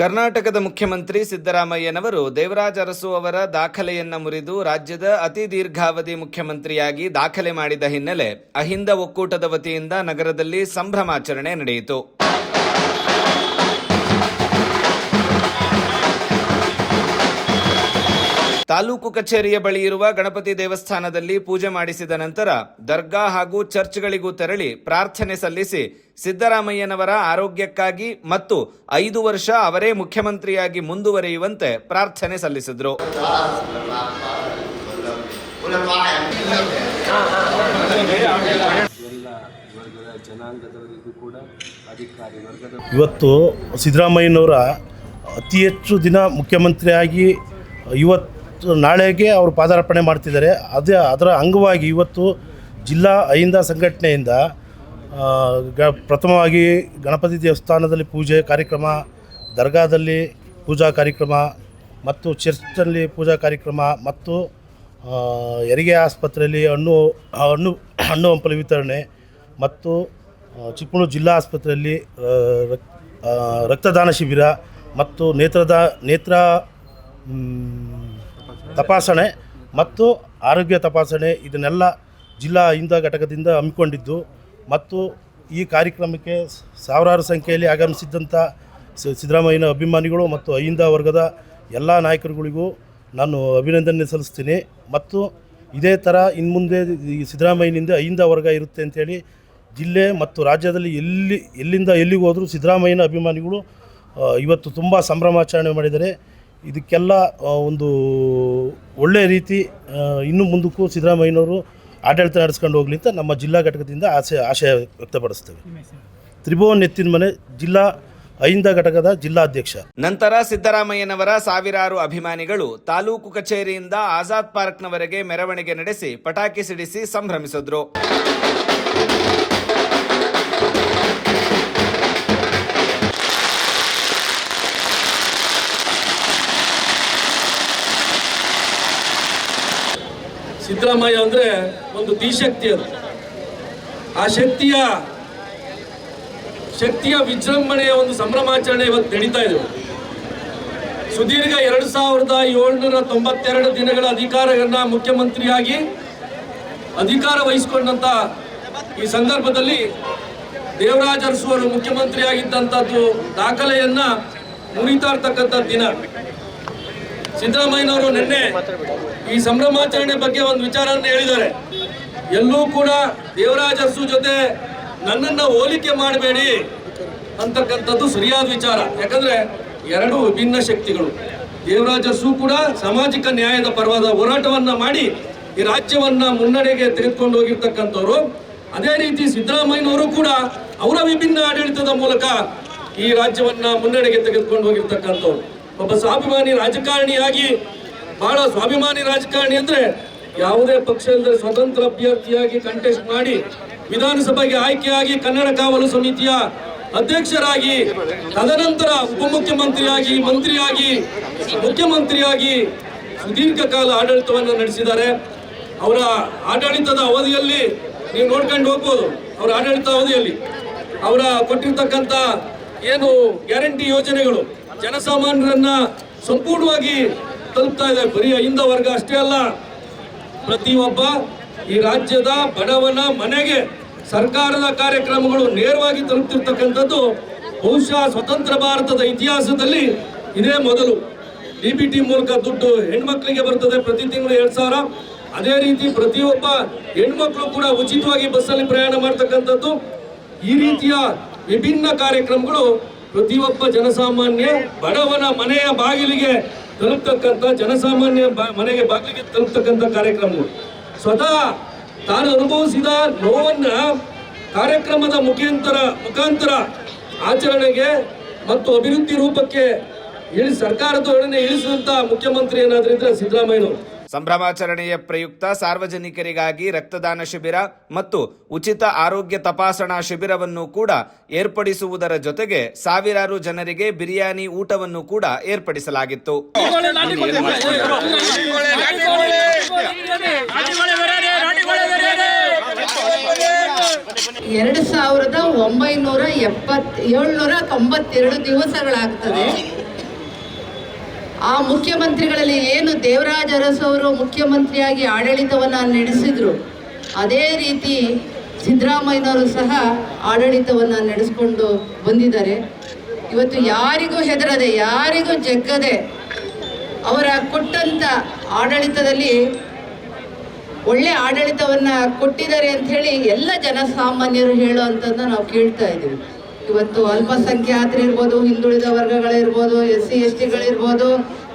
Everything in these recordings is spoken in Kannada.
ಕರ್ನಾಟಕದ ಮುಖ್ಯಮಂತ್ರಿ ಸಿದ್ದರಾಮಯ್ಯನವರು ದೇವರಾಜ ಅರಸು ಅವರ ದಾಖಲೆಯನ್ನ ಮುರಿದು ರಾಜ್ಯದ ಅತಿ ದೀರ್ಘಾವಧಿ ಮುಖ್ಯಮಂತ್ರಿಯಾಗಿ ದಾಖಲೆ ಮಾಡಿದ ಹಿನ್ನೆಲೆ ಅಹಿಂದ ಒಕ್ಕೂಟದ ವತಿಯಿಂದ ನಗರದಲ್ಲಿ ಸಂಭ್ರಮಾಚರಣೆ ನಡೆಯಿತು. ತಾಲೂಕು ಕಚೇರಿಯ ಬಳಿ ಇರುವ ಗಣಪತಿ ದೇವಸ್ಥಾನದಲ್ಲಿ ಪೂಜೆ ಮಾಡಿಸಿದ ನಂತರ ದರ್ಗಾ ಹಾಗೂ ಚರ್ಚ್ಗಳಿಗೂ ತೆರಳಿ ಪ್ರಾರ್ಥನೆ ಸಲ್ಲಿಸಿ ಸಿದ್ದರಾಮಯ್ಯನವರ ಆರೋಗ್ಯಕ್ಕಾಗಿ ಮತ್ತು ಐದು ವರ್ಷ ಅವರೇ ಮುಖ್ಯಮಂತ್ರಿಯಾಗಿ ಮುಂದುವರಿಯುವಂತೆ ಪ್ರಾರ್ಥನೆ ಸಲ್ಲಿಸಿದರು. ಇವತ್ತು ಸಿದ್ದರಾಮಯ್ಯನವರ ಅತಿ ಹೆಚ್ಚು ದಿನ ಮುಖ್ಯಮಂತ್ರಿಯಾಗಿ ಇವತ್ತು ನಾಳೆಗೆ ಅವರು ಪಾದಾರ್ಪಣೆ ಮಾಡ್ತಿದ್ದಾರೆ. ಅದೇ ಅದರ ಅಂಗವಾಗಿ ಇವತ್ತು ಜಿಲ್ಲಾ ಅಹಿಂದ ಸಂಘಟನೆಯಿಂದ ಗ, ಪ್ರಥಮವಾಗಿ ಗಣಪತಿ ದೇವಸ್ಥಾನದಲ್ಲಿ ಪೂಜೆ ಕಾರ್ಯಕ್ರಮ, ದರ್ಗಾದಲ್ಲಿ ಪೂಜಾ ಕಾರ್ಯಕ್ರಮ ಮತ್ತು ಚರ್ಚ್ನಲ್ಲಿ ಪೂಜಾ ಕಾರ್ಯಕ್ರಮ ಮತ್ತು ಹೆರಿಗೆ ಆಸ್ಪತ್ರೆಯಲ್ಲಿ ಹಣ್ಣು ಹಣ್ಣು ಹಣ್ಣು ಹಂಪಲು ವಿತರಣೆ ಮತ್ತು ಚಿಕ್ಕಮಗಳೂರು ಜಿಲ್ಲಾ ಆಸ್ಪತ್ರೆಯಲ್ಲಿ ರಕ್ತದಾನ ಶಿಬಿರ ಮತ್ತು ನೇತ್ರದ, ನೇತ್ರ ತಪಾಸಣೆ ಮತ್ತು ಆರೋಗ್ಯ ತಪಾಸಣೆ ಇದನ್ನೆಲ್ಲ ಜಿಲ್ಲಾ ಇಂದ ಘಟಕದಿಂದ ಹಮ್ಮಿಕೊಂಡಿದ್ದು. ಮತ್ತು ಈ ಕಾರ್ಯಕ್ರಮಕ್ಕೆ ಸಾವಿರಾರು ಸಂಖ್ಯೆಯಲ್ಲಿ ಆಗಮಿಸಿದ್ದಂಥ ಸಿದ್ದರಾಮಯ್ಯನ ಅಭಿಮಾನಿಗಳು ಮತ್ತು ಅಹಿಂದ ವರ್ಗದ ಎಲ್ಲ ನಾಯಕರುಗಳಿಗೂ ನಾನು ಅಭಿನಂದನೆ ಸಲ್ಲಿಸ್ತೀನಿ. ಮತ್ತು ಇದೇ ಥರ ಇನ್ನು ಮುಂದೆ ಈ ಸಿದ್ದರಾಮಯ್ಯನಿಂದ ಅಹಿಂದ ವರ್ಗ ಇರುತ್ತೆ ಅಂತೇಳಿ ಜಿಲ್ಲೆ ಮತ್ತು ರಾಜ್ಯದಲ್ಲಿ ಎಲ್ಲಿ, ಎಲ್ಲಿಂದ ಎಲ್ಲಿಗೆ ಹೋದರೂ ಸಿದ್ದರಾಮಯ್ಯನ ಅಭಿಮಾನಿಗಳು ಇವತ್ತು ತುಂಬ ಸಂಭ್ರಮಾಚರಣೆ ಮಾಡಿದ್ದಾರೆ. ಇದಕ್ಕೆಲ್ಲ ಒಂದು ಒಳ್ಳೆಯ ರೀತಿ ಇನ್ನು ಮುಂದಕ್ಕೂ ಸಿದ್ದರಾಮಯ್ಯನವರು ಆಡಳಿತ ನಡೆಸ್ಕೊಂಡು ಹೋಗಲಿ ಅಂತ ನಮ್ಮ ಜಿಲ್ಲಾ ಘಟಕದಿಂದ ಆಸೆ ಆಶಯ ವ್ಯಕ್ತಪಡಿಸ್ತೇವೆ. ತ್ರಿಭುವನ್ ಎತ್ತಿನ ಮನೆ ಜಿಲ್ಲಾ ಅಹಿಂದ ಘಟಕದ ಜಿಲ್ಲಾಧ್ಯಕ್ಷ ನಂತರ ಸಿದ್ದರಾಮಯ್ಯನವರ ಸಾವಿರಾರು ಅಭಿಮಾನಿಗಳು ತಾಲೂಕು ಕಚೇರಿಯಿಂದ ಆಜಾದ್ ಪಾರ್ಕ್ನವರೆಗೆ ಮೆರವಣಿಗೆ ನಡೆಸಿ ಪಟಾಕಿ ಸಿಡಿಸಿ ಸಂಭ್ರಮಿಸಿದ್ರು. ಸಿದ್ದರಾಮಯ್ಯ ಅಂದರೆ ಒಂದು ದಿಶಕ್ತಿ ಅದು. ಆ ಶಕ್ತಿಯ ಶಕ್ತಿಯ ವಿಜೃಂಭಣೆಯ ಒಂದು ಸಂಭ್ರಮಾಚರಣೆ ಇವತ್ತು ನಡೀತಾ ಇದೆ. ಸುದೀರ್ಘ ಎರಡು ಸಾವಿರದ ಏಳ್ನೂರ ತೊಂಬತ್ತೆರಡು ದಿನಗಳ ಅಧಿಕಾರವನ್ನು ಮುಖ್ಯಮಂತ್ರಿಯಾಗಿ ಅಧಿಕಾರ ವಹಿಸಿಕೊಂಡಂತ ಈ ಸಂದರ್ಭದಲ್ಲಿ ದೇವರಾಜ ಅರಸು ಅವರು ಮುಖ್ಯಮಂತ್ರಿಯಾಗಿದ್ದಂಥದ್ದು ದಾಖಲೆಯನ್ನ ಮುರಿತಾ ಇರ್ತಕ್ಕಂಥ ದಿನ. ಸಿದ್ದರಾಮಯ್ಯನವರು ನಿನ್ನೆ ಈ ಸಂಭ್ರಮಾಚರಣೆ ಬಗ್ಗೆ ಒಂದು ವಿಚಾರವನ್ನು ಹೇಳಿದ್ದಾರೆ. ಎಲ್ಲೂ ಕೂಡ ದೇವರಾಜ ಅರಸು ಜೊತೆ ನನ್ನನ್ನು ಹೋಲಿಕೆ ಮಾಡಬೇಡಿ ಅಂತಕ್ಕಂಥದ್ದು ಸರಿಯಾದ ವಿಚಾರ. ಯಾಕಂದ್ರೆ ಎರಡು ವಿಭಿನ್ನ ಶಕ್ತಿಗಳು. ದೇವರಾಜ ಅರಸು ಕೂಡ ಸಾಮಾಜಿಕ ನ್ಯಾಯದ ಪರವಾದ ಹೋರಾಟವನ್ನು ಮಾಡಿ ಈ ರಾಜ್ಯವನ್ನ ಮುನ್ನಡೆಗೆ ತೆಗೆದುಕೊಂಡು ಹೋಗಿರ್ತಕ್ಕಂಥವ್ರು. ಅದೇ ರೀತಿ ಸಿದ್ದರಾಮಯ್ಯನವರು ಕೂಡ ಅವರ ವಿಭಿನ್ನ ಆಡಳಿತದ ಮೂಲಕ ಈ ರಾಜ್ಯವನ್ನ ಮುನ್ನಡೆಗೆ ತೆಗೆದುಕೊಂಡು ಹೋಗಿರ್ತಕ್ಕಂಥವ್ರು. ಒಬ್ಬ ಸ್ವಾಭಿಮಾನಿ ರಾಜಕಾರಣಿಯಾಗಿ, ಬಹಳ ಸ್ವಾಭಿಮಾನಿ ರಾಜಕಾರಣಿ ಅಂದ್ರೆ ಯಾವುದೇ ಪಕ್ಷ ಇಲ್ಲದೆ ಸ್ವತಂತ್ರ ಅಭ್ಯರ್ಥಿಯಾಗಿ ಕಂಟೆಸ್ಟ್ ಮಾಡಿ ವಿಧಾನಸಭೆಗೆ ಆಯ್ಕೆಯಾಗಿ ಕನ್ನಡ ಕಾವಲು ಸಮಿತಿಯ ಅಧ್ಯಕ್ಷರಾಗಿ, ತದನಂತರ ಉಪಮುಖ್ಯಮಂತ್ರಿಯಾಗಿ, ಮಂತ್ರಿಯಾಗಿ, ಮುಖ್ಯಮಂತ್ರಿಯಾಗಿ ಸುದೀರ್ಘ ಕಾಲ ಆಡಳಿತವನ್ನು ನಡೆಸಿದ್ದಾರೆ. ಅವರ ಆಡಳಿತದ ಅವಧಿಯಲ್ಲಿ ನೀವು ನೋಡ್ಕೊಂಡು ಹೋಗ್ಬೋದು, ಅವರ ಆಡಳಿತ ಅವಧಿಯಲ್ಲಿ. ಅವರ ಕೊಟ್ಟಿರ್ತಕ್ಕಂಥ ಏನು ಗ್ಯಾರಂಟಿ ಯೋಜನೆಗಳು ಜನಸಾಮಾನ್ಯರನ್ನ ಸಂಪೂರ್ಣವಾಗಿ ತಲುಪ್ತಾ ಇದೆ. ಬರೀ ಅಹಿಂದ ವರ್ಗ ಅಷ್ಟೇ ಅಲ್ಲ. ಪ್ರತಿಯೊಬ್ಬ ಈ ರಾಜ್ಯದ ಬಡವನ ಮನೆಗೆ ಸರ್ಕಾರದ ಕಾರ್ಯಕ್ರಮಗಳು ನೇರವಾಗಿ ತಲುಪ್ತಿರ್ತಕ್ಕಂಥದ್ದು ಬಹುಶಃ ಸ್ವತಂತ್ರ ಭಾರತದ ಇತಿಹಾಸದಲ್ಲಿ ಇದೇ ಮೊದಲು. ಡಿ ಬಿ ಟಿ ಮೂಲಕ ದುಡ್ಡು ಹೆಣ್ಮಕ್ಳಿಗೆ ಬರ್ತದೆ ಪ್ರತಿ ತಿಂಗಳು ಎರಡ್ ಸಾವಿರ. ಅದೇ ರೀತಿ ಪ್ರತಿಯೊಬ್ಬ ಹೆಣ್ಮಕ್ಳು ಕೂಡ ಉಚಿತವಾಗಿ ಬಸ್ಸಲ್ಲಿ ಪ್ರಯಾಣ ಮಾಡ್ತಕ್ಕಂಥದ್ದು. ಈ ರೀತಿಯ ವಿಭಿನ್ನ ಕಾರ್ಯಕ್ರಮಗಳು ಪ್ರತಿಯೊಬ್ಬ ಜನಸಾಮಾನ್ಯ ಬಡವನ ಮನೆಯ ಬಾಗಿಲಿಗೆ ತಲುಪ್ತಕ್ಕಂಥ ಜನಸಾಮಾನ್ಯ ಮನೆಗೆ ಬಾಗಿಲಿಗೆ ತಲುಪ್ತಕ್ಕಂಥ ಕಾರ್ಯಕ್ರಮಗಳು. ಸ್ವತಃ ತಾನು ಅನುಭವಿಸಿದ ನೋವನ್ನ ಕಾರ್ಯಕ್ರಮದ ಮುಖಾಂತರ ಮುಖಾಂತರ ಆಚರಣೆಗೆ ಮತ್ತು ಅಭಿವೃದ್ಧಿ ರೂಪಕ್ಕೆ ಇಳಿ, ಸರ್ಕಾರದ ಒಡನೆ ಇಳಿಸಿದಂತ ಮುಖ್ಯಮಂತ್ರಿ ಏನಾದ್ರೂ ಇದ್ರೆ ಸಿದ್ದರಾಮಯ್ಯನವರು. ಸಂಭ್ರಮಾಚರಣೆಯ ಪ್ರಯುಕ್ತ ಸಾರ್ವಜನಿಕರಿಗಾಗಿ ರಕ್ತದಾನ ಶಿಬಿರ ಮತ್ತು ಉಚಿತ ಆರೋಗ್ಯ ತಪಾಸಣಾ ಶಿಬಿರವನ್ನು ಕೂಡ ಏರ್ಪಡಿಸುವುದರ ಜೊತೆಗೆ ಸಾವಿರಾರು ಜನರಿಗೆ ಬಿರಿಯಾನಿ ಊಟವನ್ನು ಕೂಡ ಏರ್ಪಡಿಸಲಾಗಿತ್ತು. ಎರಡು ಸಾವಿರದ ಒಂಬೈನೂರ ಎಪ್ಪತ್ ಏಳ್ನೂರ ತೊಂಬತ್ತೆರಡು ದಿವಸಗಳಾಗ್ತದೆ. ಆ ಮುಖ್ಯಮಂತ್ರಿಗಳಲ್ಲಿ ಏನು ದೇವರಾಜ ಅರಸು ಅವರು ಮುಖ್ಯಮಂತ್ರಿಯಾಗಿ ಆಡಳಿತವನ್ನು ನಡೆಸಿದ್ರು, ಅದೇ ರೀತಿ ಸಿದ್ದರಾಮಯ್ಯನವರು ಸಹ ಆಡಳಿತವನ್ನು ನಡೆಸ್ಕೊಂಡು ಬಂದಿದ್ದಾರೆ. ಇವತ್ತು ಯಾರಿಗೂ ಹೆದರದೆ, ಯಾರಿಗೂ ಜಗ್ಗದೆ ಅವರ ಕೊಟ್ಟಂಥ ಆಡಳಿತದಲ್ಲಿ ಒಳ್ಳೆ ಆಡಳಿತವನ್ನು ಕೊಟ್ಟಿದ್ದಾರೆ ಅಂತ ಹೇಳಿ ಎಲ್ಲ ಜನಸಾಮಾನ್ಯರು ಹೇಳೋ ಅಂಥದ್ದನ್ನ ನಾವು ಕೇಳ್ತಾ ಇದ್ದೀವಿ. ಇವತ್ತು ಅಲ್ಪಸಂಖ್ಯಾತರು ಇರ್ಬೋದು, ಹಿಂದುಳಿದ ವರ್ಗಗಳಿರ್ಬೋದು ಎಸ್ ಸಿ ಎಸ್ ಟಿಗಳಿರ್ಬೋದು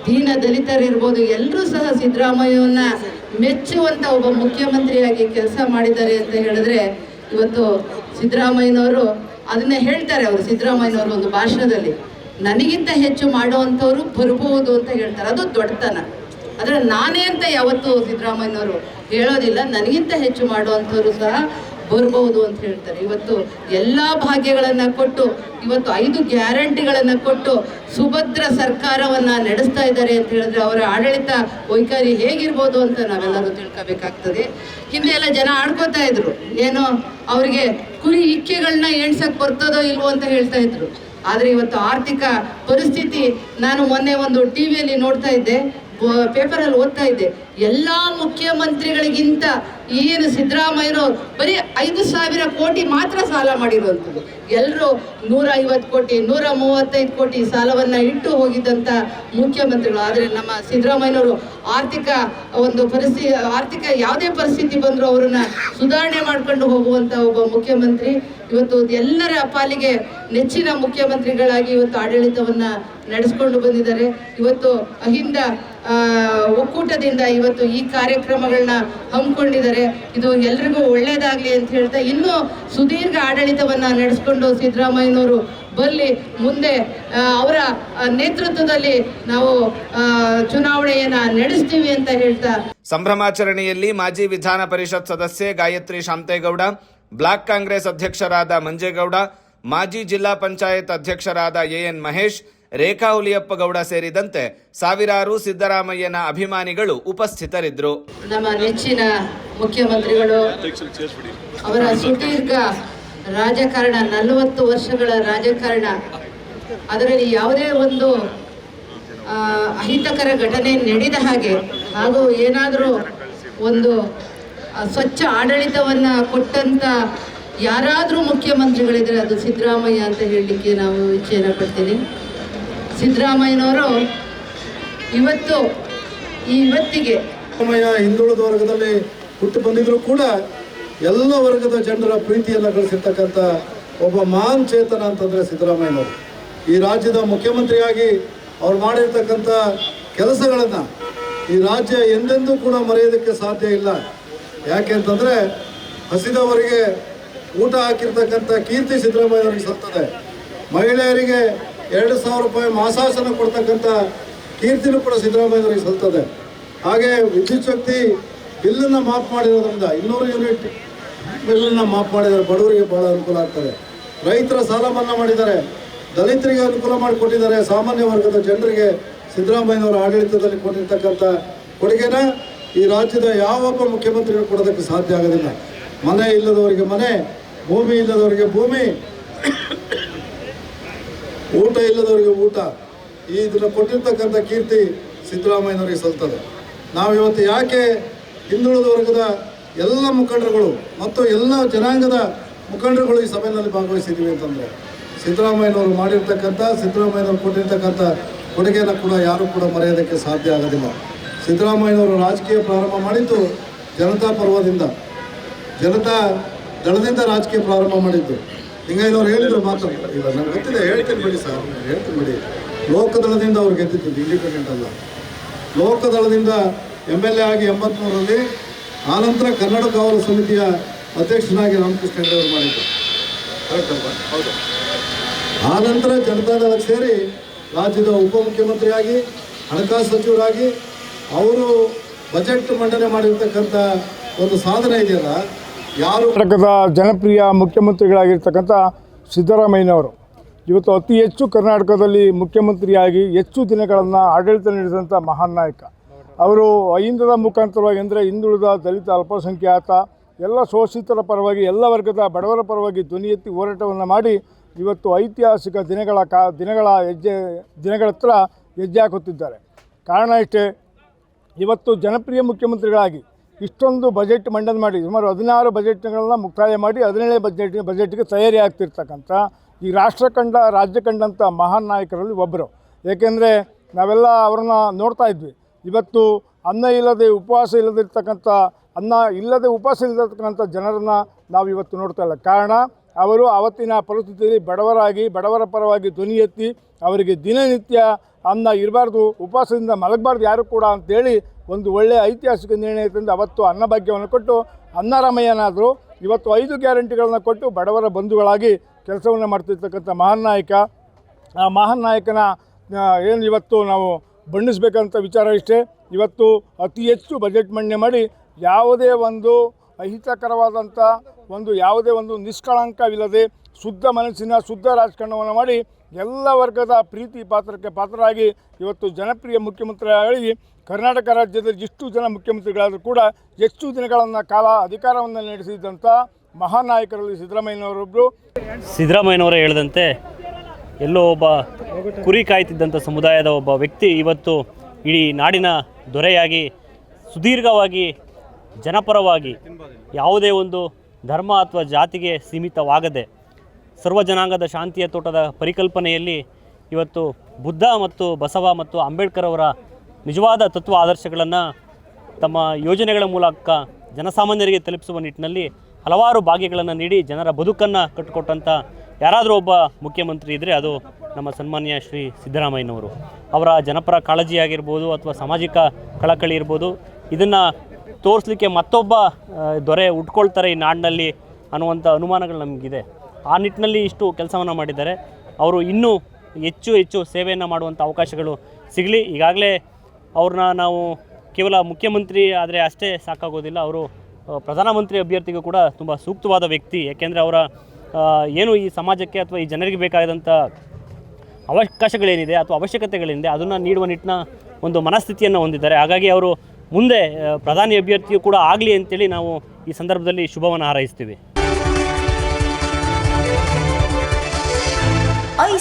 ದೀನ ದಲಿತರಿರ್ಬೋದು ಎಲ್ಲರೂ ಸಹ ಸಿದ್ದರಾಮಯ್ಯವನ್ನ ಮೆಚ್ಚುವಂತ ಒಬ್ಬ ಮುಖ್ಯಮಂತ್ರಿಯಾಗಿ ಕೆಲಸ ಮಾಡಿದ್ದಾರೆ ಅಂತ ಹೇಳಿದ್ರೆ ಇವತ್ತು ಸಿದ್ದರಾಮಯ್ಯನವರು ಅದನ್ನ ಹೇಳ್ತಾರೆ ಅವರು, ಸಿದ್ದರಾಮಯ್ಯನವರು ಒಂದು ಭಾಷಣದಲ್ಲಿ, ನನಗಿಂತ ಹೆಚ್ಚು ಮಾಡುವಂಥವ್ರು ಬರಬಹುದು ಅಂತ ಹೇಳ್ತಾರೆ. ಅದು ದೊಡ್ಡತನ. ಆದರೆ ನಾನೇ ಅಂತ ಯಾವತ್ತೂ ಸಿದ್ದರಾಮಯ್ಯನವರು ಹೇಳೋದಿಲ್ಲ. ನನಗಿಂತ ಹೆಚ್ಚು ಮಾಡುವಂಥವ್ರು ಸಹ ಬರ್ಬೋದು ಅಂತ ಹೇಳ್ತಾರೆ. ಇವತ್ತು ಎಲ್ಲ ಭಾಗ್ಯಗಳನ್ನು ಕೊಟ್ಟು, ಇವತ್ತು ಐದು ಗ್ಯಾರಂಟಿಗಳನ್ನು ಕೊಟ್ಟು ಸುಭದ್ರ ಸರ್ಕಾರವನ್ನ ನಡೆಸ್ತಾ ಇದ್ದಾರೆ ಅಂತ ಹೇಳಿದ್ರೆ ಅವರ ಆಡಳಿತ ವೈಖರಿ ಹೇಗಿರ್ಬೋದು ಅಂತ ನಾವೆಲ್ಲರೂ ತಿಳ್ಕೊಬೇಕಾಗ್ತದೆ. ಹಿಂದೆ ಎಲ್ಲ ಜನ ಆಡ್ಕೋತಾ ಇದ್ರು. ಏನೋ ಅವರಿಗೆ ಕುರಿ ಇಕ್ಕೆಗಳನ್ನ ಎಣ್ಸಕ್ ಬರ್ತದೋ ಇಲ್ವೋ ಅಂತ ಹೇಳ್ತಾ ಇದ್ರು. ಆದರೆ ಇವತ್ತು ಆರ್ಥಿಕ ಪರಿಸ್ಥಿತಿ, ನಾನು ಮೊನ್ನೆ ಒಂದು ಟಿ ವಿಯಲ್ಲಿ ನೋಡ್ತಾ ಇದ್ದೆ ಪೇಪರಲ್ಲಿ ಓದ್ತಾ ಇದ್ದೆ. ಎಲ್ಲ ಮುಖ್ಯಮಂತ್ರಿಗಳಿಗಿಂತ ಏನು ಸಿದ್ದರಾಮಯ್ಯನವರು ಬರೀ ಐದು ಸಾವಿರ ಕೋಟಿ ಮಾತ್ರ ಸಾಲ ಮಾಡಿರುವಂಥದ್ದು. ಎಲ್ಲರೂ ನೂರ ಐವತ್ತು ಕೋಟಿ ನೂರ ಮೂವತ್ತೈದು ಕೋಟಿ ಸಾಲವನ್ನು ಇಟ್ಟು ಹೋಗಿದ್ದಂಥ ಮುಖ್ಯಮಂತ್ರಿಗಳು. ಆದರೆ ನಮ್ಮ ಸಿದ್ದರಾಮಯ್ಯನವರು ಆರ್ಥಿಕ ಒಂದು ಪರಿಸ್ಥಿತಿ ಆರ್ಥಿಕ ಯಾವುದೇ ಪರಿಸ್ಥಿತಿ ಬಂದರೂ ಅವರನ್ನು ಸುಧಾರಣೆ ಮಾಡ್ಕೊಂಡು ಹೋಗುವಂಥ ಒಬ್ಬ ಮುಖ್ಯಮಂತ್ರಿ. ಇವತ್ತು ಎಲ್ಲರ ಪಾಲಿಗೆ ನೆಚ್ಚಿನ ಮುಖ್ಯಮಂತ್ರಿಗಳಾಗಿ ಇವತ್ತು ಆಡಳಿತವನ್ನು ನಡೆಸ್ಕೊಂಡು ಬಂದಿದ್ದಾರೆ. ಇವತ್ತು ಅಹಿಂದ ಒಕ್ಕೂಟದಿಂದ ಇವತ್ತು ಈ ಕಾರ್ಯಕ್ರಮಗಳನ್ನ ಹಮ್ಮಿಕೊಂಡಿದ್ದಾರೆ. ಇದು ಎಲ್ರಿಗೂ ಒಳ್ಳೇದಾಗಲಿ ಅಂತ ಹೇಳ್ತಾ ಇನ್ನೂ ಸುದೀರ್ಘ ಆಡಳಿತವನ್ನು ನಡೆಸ್ಕೊಂಡು ಸಿದ್ದರಾಮಯ್ಯನವರು ಬಲ್ಲಿ ಮುಂದೆ ಅವರ ನೇತೃತ್ವದಲ್ಲಿ ನಾವು ಚುನಾವಣೆಯನ್ನ ನಡೆಸ್ತೀವಿ ಅಂತ ಹೇಳ್ತಾ. ಸಂಭ್ರಮಾಚರಣೆಯಲ್ಲಿ ಮಾಜಿ ವಿಧಾನ ಪರಿಷತ್ ಸದಸ್ಯೆ ಗಾಯತ್ರಿ ಶಾಂತೇಗೌಡ, ಬ್ಲಾಕ್ ಕಾಂಗ್ರೆಸ್ ಅಧ್ಯಕ್ಷರಾದ ಮಂಜೇಗೌಡ, ಮಾಜಿ ಜಿಲ್ಲಾ ಪಂಚಾಯತ್ ಅಧ್ಯಕ್ಷರಾದ ಎಎನ್ ಮಹೇಶ್ ರೇಖಾ ಹುಲಿಯಪ್ಪ ಗೌಡ ಸೇರಿದಂತೆ ಸಾವಿರಾರು ಸಿದ್ದರಾಮಯ್ಯನ ಅಭಿಮಾನಿಗಳು ಉಪಸ್ಥಿತರಿದ್ದರು. ನಮ್ಮ ನೆಚ್ಚಿನ ಮುಖ್ಯಮಂತ್ರಿಗಳು, ಅವರ ಸುದೀರ್ಘ ರಾಜಕಾರಣ, ನಲವತ್ತು ವರ್ಷಗಳ ರಾಜಕಾರಣ, ಅದರಲ್ಲಿ ಯಾವುದೇ ಒಂದು ಅಹಿತಕರ ಘಟನೆ ನಡೆದ ಹಾಗೆ, ಹಾಗೂ ಏನಾದರೂ ಒಂದು ಸ್ವಚ್ಛ ಆಡಳಿತವನ್ನು ಕೊಟ್ಟಂತ ಯಾರಾದರೂ ಮುಖ್ಯಮಂತ್ರಿಗಳಿದ್ರೆ ಅದು ಸಿದ್ದರಾಮಯ್ಯ ಅಂತ ಹೇಳಲಿಕ್ಕೆ ನಾವು ಇಚ್ಛೆಯನ್ನು ಪಡ್ತೀನಿ. ಸಿದ್ದರಾಮಯ್ಯನವರು ಇವತ್ತು ಇವತ್ತಿಗೆ ಸಿದ್ದರಾಮಯ್ಯ ಹಿಂದುಳಿದ ವರ್ಗದಲ್ಲಿ ಹುಟ್ಟು ಬಂದಿದ್ರು ಕೂಡ ಎಲ್ಲ ವರ್ಗದ ಜನರ ಪ್ರೀತಿಯನ್ನು ಗಳಿಸಿರ್ತಕ್ಕಂಥ ಒಬ್ಬ ಮಹಾನ್ ಚೇತನ ಅಂತಂದರೆ ಸಿದ್ದರಾಮಯ್ಯನವರು. ಈ ರಾಜ್ಯದ ಮುಖ್ಯಮಂತ್ರಿಯಾಗಿ ಅವ್ರು ಮಾಡಿರ್ತಕ್ಕಂಥ ಕೆಲಸಗಳನ್ನು ಈ ರಾಜ್ಯ ಎಂದೆಂದೂ ಕೂಡ ಮರೆಯೋದಕ್ಕೆ ಸಾಧ್ಯ ಇಲ್ಲ. ಯಾಕೆ ಅಂತಂದರೆ ಹಸಿದವರಿಗೆ ಊಟ ಹಾಕಿರ್ತಕ್ಕಂಥ ಕೀರ್ತಿ ಸಿದ್ದರಾಮಯ್ಯನವರಿಗೆ ಸಲ್ತದೆ ಮಹಿಳೆಯರಿಗೆ ಎರಡು ಸಾವಿರ ರೂಪಾಯಿ ಮಾಸಾಸನ ಕೊಡ್ತಕ್ಕಂಥ ಕೀರ್ತಿನೂ ಕೂಡ ಸಿದ್ದರಾಮಯ್ಯನವರಿಗೆ ಸಲ್ತದೆ. ಹಾಗೆ ವಿದ್ಯುತ್ ಶಕ್ತಿ ಬಿಲ್ಲನ್ನು ಮಾಫ್ ಮಾಡಿರೋದ್ರಿಂದ ಇನ್ನೂರು ಯೂನಿಟ್ ಬಿಲ್ಲನ್ನು ಮಾಫ್ ಮಾಡಿದರೆ ಬಡವರಿಗೆ ಭಾಳ ಅನುಕೂಲ ಆಗ್ತದೆ. ರೈತರ ಸಾಲ ಮನ್ನಾ ಮಾಡಿದ್ದಾರೆ. ದಲಿತರಿಗೆ ಅನುಕೂಲ ಮಾಡಿಕೊಟ್ಟಿದ್ದಾರೆ. ಸಾಮಾನ್ಯ ವರ್ಗದ ಜನರಿಗೆ ಸಿದ್ದರಾಮಯ್ಯನವರ ಆಡಳಿತದಲ್ಲಿ ಕೊಟ್ಟಿರ್ತಕ್ಕಂಥ ಕೊಡುಗೆನ ಈ ರಾಜ್ಯದ ಯಾವೊಬ್ಬ ಮುಖ್ಯಮಂತ್ರಿಗಳು ಕೊಡೋದಕ್ಕೆ ಸಾಧ್ಯ ಆಗೋದಿಲ್ಲ. ಮನೆ ಇಲ್ಲದವರಿಗೆ ಮನೆ, ಭೂಮಿ ಇಲ್ಲದವರಿಗೆ ಭೂಮಿ. ಊಟ ಇಲ್ಲದವರಿಗೆ ಊಟ. ಈ ಇದನ್ನು ಕೊಟ್ಟಿರ್ತಕ್ಕಂಥ ಕೀರ್ತಿ ಸಿದ್ದರಾಮಯ್ಯನವರಿಗೆ ಸಲ್ತದೆ. ನಾವು ಇವತ್ತು ಯಾಕೆ ಹಿಂದುಳಿದ ವರ್ಗದ ಎಲ್ಲ ಮುಖಂಡರುಗಳು ಮತ್ತು ಎಲ್ಲ ಜನಾಂಗದ ಮುಖಂಡರುಗಳು ಈ ಸಭೆಯಲ್ಲಿ ಭಾಗವಹಿಸಿದ್ದೀವಿ ಅಂತಂದರೆ, ಸಿದ್ದರಾಮಯ್ಯನವರು ಮಾಡಿರ್ತಕ್ಕಂಥ, ಸಿದ್ದರಾಮಯ್ಯನವರು ಕೊಟ್ಟಿರ್ತಕ್ಕಂಥ ಕೊಡುಗೆಯನ್ನು ಕೂಡ ಯಾರೂ ಕೂಡ ಮರೆಯೋದಕ್ಕೆ ಸಾಧ್ಯ ಆಗೋದಿಲ್ಲ. ಸಿದ್ದರಾಮಯ್ಯನವರು ರಾಜಕೀಯ ಪ್ರಾರಂಭ ಮಾಡಿದ್ದು ಜನತಾ ಪರ್ವದಿಂದ. ಜನತಾ ದಳದಿಂದ ರಾಜಕೀಯ ಪ್ರಾರಂಭ ಮಾಡಿದ್ದು. ಹಿಂಗಾಯ್ದವ್ರು ಹೇಳಿದ್ರು ಮಾತ್ರ. ಇಲ್ಲ ನನಗೆ ಗೊತ್ತಿದೆ, ಹೇಳ್ತೀನಿ ಬಿಡಿ ಸರ್ ಹೇಳ್ತೀನಿ ಬಿಡಿ. ಲೋಕದಳದಿಂದ ಅವ್ರು ಗೆದ್ದಿದ್ದು ಇಂಡಿಪೆಂಡೆಂಟ್ ಅಲ್ಲ. ಲೋಕದಳದಿಂದ ಎಂ ಎಲ್ ಎ ಆಗಿ ಎಂಬತ್ಮೂರರಲ್ಲಿ ಆನಂತರ ಕನ್ನಡ ಕಾವಲು ಸಮಿತಿಯ ಅಧ್ಯಕ್ಷನಾಗಿ ರಾಮಕೃಷ್ಣ ಹೆಗಡೆ ಅವರು ಮಾಡಿದ್ದರು ಹೌದು. ಆನಂತರ ಜನತಾದಳಕ್ಕೆ ಸೇರಿ ರಾಜ್ಯದ ಉಪಮುಖ್ಯಮಂತ್ರಿಯಾಗಿ, ಹಣಕಾಸು ಸಚಿವರಾಗಿ, ಅವರು ಬಜೆಟ್ ಮಂಡನೆ ಮಾಡಿರ್ತಕ್ಕಂಥ ಒಂದು ಸಾಧನೆ ಇದೆಯಲ್ಲ ಕರ್ನಾಟಕದ ಜನಪ್ರಿಯ ಮುಖ್ಯಮಂತ್ರಿಗಳಾಗಿರ್ತಕ್ಕಂಥ ಸಿದ್ದರಾಮಯ್ಯನವರು ಇವತ್ತು ಅತಿ ಹೆಚ್ಚು ಕರ್ನಾಟಕದಲ್ಲಿ ಮುಖ್ಯಮಂತ್ರಿಯಾಗಿ ಹೆಚ್ಚು ದಿನಗಳನ್ನು ಆಡಳಿತ ನಡೆಸಿದಂಥ ಮಹಾನ್ ನಾಯಕ. ಅವರು ಅಹಿಂದದ ಮುಖಾಂತರವಾಗಿ ಅಂದರೆ ಹಿಂದುಳಿದ ದಲಿತ ಅಲ್ಪಸಂಖ್ಯಾತ, ಎಲ್ಲ ಶೋಷಿತರ ಪರವಾಗಿ, ಎಲ್ಲ ವರ್ಗದ ಬಡವರ ಪರವಾಗಿ ಧ್ವನಿ ಎತ್ತಿ ಹೋರಾಟವನ್ನು ಮಾಡಿ ಇವತ್ತು ಐತಿಹಾಸಿಕ ದಿನಗಳ ಕಾ, ದಿನಗಳ ಹೆಜ್ಜೆ, ದಿನಗಳ ಹತ್ರ ಹೆಜ್ಜೆ ಹಾಕುತ್ತಿದ್ದಾರೆ. ಕಾರಣ ಇಷ್ಟೇ, ಇವತ್ತು ಜನಪ್ರಿಯ ಮುಖ್ಯಮಂತ್ರಿಗಳಾಗಿ ಇಷ್ಟೊಂದು ಬಜೆಟ್ ಮಂಡನೆ ಮಾಡಿ, ಸುಮಾರು ಹದಿನಾರು ಬಜೆಟ್ಗಳನ್ನ ಮುಕ್ತಾಯ ಮಾಡಿ, ಹದಿನೇಳನೇ ಬಜೆಟ್ ಬಜೆಟ್ಗೆ ತಯಾರಿ ಆಗ್ತಿರ್ತಕ್ಕಂಥ ಈ ರಾಷ್ಟ್ರ ಕಂಡ, ರಾಜ್ಯ ಕಂಡಂಥ ಮಹಾನ್ ನಾಯಕರಲ್ಲಿ ಒಬ್ಬರು ಏಕೆಂದರೆ ನಾವೆಲ್ಲ ಅವ್ರನ್ನ ನೋಡ್ತಾ ಇದ್ವಿ. ಇವತ್ತು ಅನ್ನ ಇಲ್ಲದೆ ಉಪವಾಸ ಇಲ್ಲದಿರ್ತಕ್ಕಂಥ, ಅನ್ನ ಇಲ್ಲದೆ ಉಪವಾಸ ಇಲ್ಲದಿರ್ತಕ್ಕಂಥ ಜನರನ್ನು ನಾವು ಇವತ್ತು ನೋಡ್ತಾ ಇಲ್ಲ. ಕಾರಣ, ಅವರು ಆವತ್ತಿನ ಪರಿಸ್ಥಿತಿಯಲ್ಲಿ ಬಡವರಾಗಿ, ಬಡವರ ಪರವಾಗಿ ಧ್ವನಿ ಎತ್ತಿ, ಅವರಿಗೆ ದಿನನಿತ್ಯ ಅನ್ನ ಇರಬಾರ್ದು, ಉಪವಾಸದಿಂದ ಮಲಗಬಾರ್ದು ಯಾರು ಕೂಡ ಅಂತೇಳಿ ಒಂದು ಒಳ್ಳೆಯ ಐತಿಹಾಸಿಕ ನಿರ್ಣಯ ತಂದು ಅವತ್ತು ಅನ್ನಭಾಗ್ಯವನ್ನು ಕೊಟ್ಟು, ಅನ್ನರಾಮಯ್ಯನಾದರು ಇವತ್ತು ಐದು ಗ್ಯಾರಂಟಿಗಳನ್ನು ಕೊಟ್ಟು ಬಡವರ ಬಂಧುಗಳಾಗಿ ಕೆಲಸವನ್ನು ಮಾಡ್ತಿರ್ತಕ್ಕಂಥ ಮಹಾನ್ ನಾಯಕ. ಆ ಮಹಾನ್ ನಾಯಕನ ಏನು ಇವತ್ತು ನಾವು ಬಣ್ಣಿಸ್ಬೇಕಂತ ವಿಚಾರ ಇಷ್ಟೇ. ಇವತ್ತು ಅತಿ ಹೆಚ್ಚು ಬಜೆಟ್ ಮಂಡನೆ ಮಾಡಿ ಯಾವುದೇ ಒಂದು ಅಹಿತಕರವಾದಂಥ ಒಂದು ಯಾವುದೇ ಒಂದು ನಿಷ್ಕಳಂಕವಿಲ್ಲದೆ ಶುದ್ಧ ಮನಸ್ಸಿನ ಶುದ್ಧ ರಾಜಕಾರಣವನ್ನು ಮಾಡಿ ಎಲ್ಲ ವರ್ಗದ ಪ್ರೀತಿ ಪಾತ್ರಕ್ಕೆ ಪಾತ್ರರಾಗಿ ಇವತ್ತು ಜನಪ್ರಿಯ ಮುಖ್ಯಮಂತ್ರಿಯಾಗಿ ಕರ್ನಾಟಕ ರಾಜ್ಯದಲ್ಲಿ ಎಷ್ಟು ಜನ ಮುಖ್ಯಮಂತ್ರಿಗಳಾದರೂ ಕೂಡ ಎಷ್ಟು ದಿನಗಳನ್ನು ಕಾಲ ಅಧಿಕಾರವನ್ನು ನಡೆಸಿದಂಥ ಮಹಾನಾಯಕರಲ್ಲಿ ಸಿದ್ದರಾಮಯ್ಯನವರೊಬ್ಬರು ಸಿದ್ದರಾಮಯ್ಯನವರೇ ಹೇಳಿದಂತೆ ಎಲ್ಲೋ ಒಬ್ಬ ಕುರಿ ಕಾಯ್ತಿದ್ದಂಥ ಸಮುದಾಯದ ಒಬ್ಬ ವ್ಯಕ್ತಿ ಇವತ್ತು ಇಡೀ ನಾಡಿನ ದೊರೆಯಾಗಿ ಸುದೀರ್ಘವಾಗಿ ಜನಪರವಾಗಿ ಯಾವುದೇ ಒಂದು ಧರ್ಮ ಅಥವಾ ಜಾತಿಗೆ ಸೀಮಿತವಾಗದೆ ಸರ್ವ ಜನಾಂಗದ ಶಾಂತಿಯ ತೋಟದ ಪರಿಕಲ್ಪನೆಯಲ್ಲಿ ಇವತ್ತು ಬುದ್ಧ ಮತ್ತು ಬಸವ ಮತ್ತು ಅಂಬೇಡ್ಕರ್ ಅವರ ನಿಜವಾದ ತತ್ವ ಆದರ್ಶಗಳನ್ನು ತಮ್ಮ ಯೋಜನೆಗಳ ಮೂಲಕ ಜನಸಾಮಾನ್ಯರಿಗೆ ತಲುಪಿಸುವ ನಿಟ್ಟಿನಲ್ಲಿ ಹಲವಾರು ಭಾಗ್ಯಗಳನ್ನು ನೀಡಿ ಜನರ ಬದುಕನ್ನು ಕಟ್ಟಿಕೊಟ್ಟಂಥ ಯಾರಾದರೂ ಒಬ್ಬ ಮುಖ್ಯಮಂತ್ರಿ ಇದ್ದರೆ ಅದು ನಮ್ಮ ಸನ್ಮಾನ್ಯ ಶ್ರೀ ಸಿದ್ದರಾಮಯ್ಯನವರು. ಅವರ ಜನಪರ ಕಾಳಜಿ ಆಗಿರ್ಬೋದು ಅಥವಾ ಸಾಮಾಜಿಕ ಕಳಕಳಿ ಇರ್ಬೋದು, ಇದನ್ನು ತೋರಿಸ್ಲಿಕ್ಕೆ ಮತ್ತೊಬ್ಬ ದೊರೆ ಉಟ್ಕೊಳ್ತಾರೆ ಈ ನಾಡಿನಲ್ಲಿ ಅನ್ನುವಂಥ ಅನುಮಾನಗಳು ನಮಗಿದೆ. ಆ ನಿಟ್ಟಿನಲ್ಲಿ ಇಷ್ಟು ಕೆಲಸವನ್ನು ಮಾಡಿದ್ದಾರೆ. ಅವರು ಇನ್ನೂ ಹೆಚ್ಚು ಹೆಚ್ಚು ಸೇವೆಯನ್ನು ಮಾಡುವಂಥ ಅವಕಾಶಗಳು ಸಿಗಲಿ. ಈಗಾಗಲೇ ಅವ್ರನ್ನ ನಾವು ಕೇವಲ ಮುಖ್ಯಮಂತ್ರಿ ಆದರೆ ಅಷ್ಟೇ ಸಾಕಾಗೋದಿಲ್ಲ. ಅವರು ಪ್ರಧಾನಮಂತ್ರಿ ಅಭ್ಯರ್ಥಿಗೂ ಕೂಡ ತುಂಬ ಸೂಕ್ತವಾದ ವ್ಯಕ್ತಿ. ಯಾಕೆಂದರೆ ಅವರ ಏನು ಈ ಸಮಾಜಕ್ಕೆ ಅಥವಾ ಈ ಜನರಿಗೆ ಬೇಕಾದಂಥ ಅವಕಾಶಗಳೇನಿದೆ ಅಥವಾ ಅವಶ್ಯಕತೆಗಳೇನಿದೆ ಅದನ್ನು ನೀಡುವ ನಿಟ್ಟಿನ ಒಂದು ಮನಸ್ಥಿತಿಯನ್ನು ಹೊಂದಿದ್ದಾರೆ. ಹಾಗಾಗಿ ಅವರು ಮುಂದೆ ಪ್ರಧಾನಿ ಅಭ್ಯರ್ಥಿಯು ಕೂಡ ಆಗಲಿ ಅಂತೇಳಿ ನಾವು ಈ ಸಂದರ್ಭದಲ್ಲಿ ಶುಭವನ್ನು ಹಾರೈಸ್ತೀವಿ.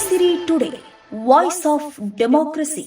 ಐಸಿರಿ ಟುಡೇ ವಾಯ್ಸ್ ಆಫ್ ಡೆಮೋಕ್ರಸಿ